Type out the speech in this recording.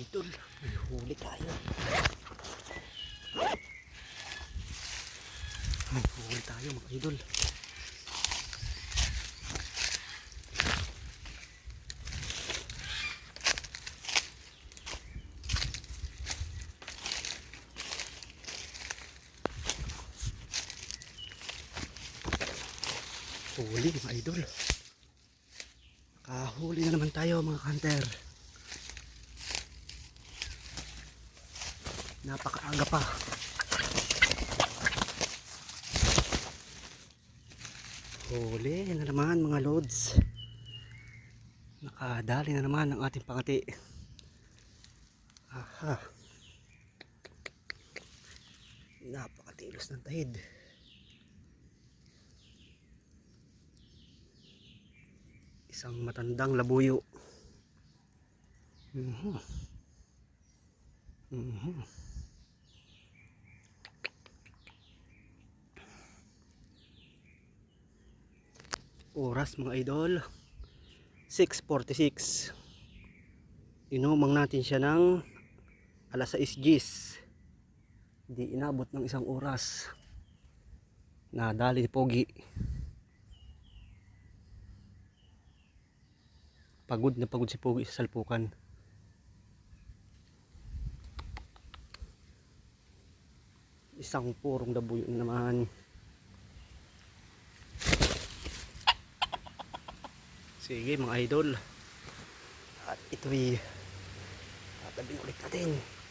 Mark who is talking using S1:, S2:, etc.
S1: idol, may huli tayo. May huli tayo mga idol. Huli mga idol. Kahuli na naman tayo mga hunter. Napakaaga pa. Huli na naman mga loads. Nakadali na naman ang ating pangati. Aha. Napakatilos ng tahid. Isang matandang labuyo. Mhm. Mhm. Oras mga idol. 6.46 Inumang natin siya ng alas 6 gis. Di inabot ng isang oras Nadali ni Pogi. Pagod na pagod si Pogi sa salpukan Isang purong dabuyo naman Sige mga idol. At ito'y tatabing ulit natin.